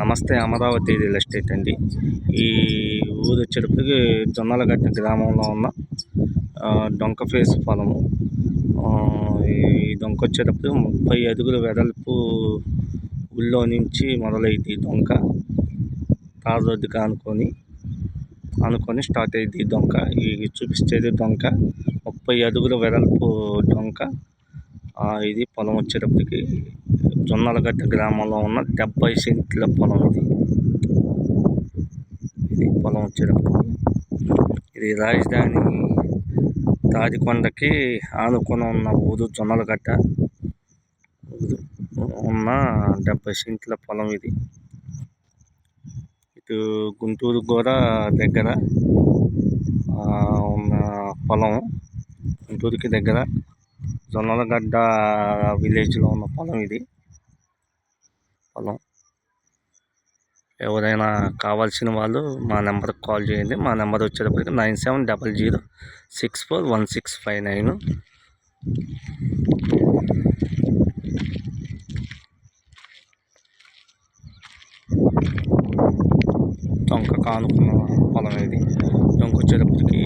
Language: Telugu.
నమస్తే అమరావతి రియల్ ఎస్టేట్ అండి. ఈ ఊరు వచ్చేటప్పటికి జొన్నలగట్ట గ్రామంలో ఉన్న డొంక ఫేస్ పొలము. ఈ డొంక వచ్చేటప్పుడు ముప్పై అడుగుల వెడల్పు ఊళ్ళో నుంచి మొదలైంది దొంక డొంక. తార్ రోడ్డుకి అనుకొని స్టార్ట్ అయ్యింది దొంక డొంక. ఈ చూపించేది డొంక. ముప్పై అడుగుల వెడల్పు డొంక. ఇది పొలం వచ్చేటప్పటికి జొన్నలగడ్డ గ్రామంలో ఉన్న డెబ్బై సెంట్ల పొలం ఇది. ఇది పొలం వచ్చేటప్పుడు ఇది రాజధాని తాదికొండకి ఆనుకొని ఉన్న ఊరు జొన్నలగడ్డ. ఉన్న డెబ్బై సెంట్ల పొలం ఇది. ఇటు గుంటూరు కూడా దగ్గర ఉన్న పొలం గుంటూరుకి దగ్గర జొన్నలగడ్డ విలేజ్లో ఉన్న పొలం ఇది. పొలం ఎవరైనా కావాల్సిన వాళ్ళు మా నెంబర్కి కాల్ చేయండి. మా నెంబర్ వచ్చేటప్పటికి nine seven double zero six four one six five nine. టొంక కానుకున్న పొలం ఇది. టొంక వచ్చేటప్పటికి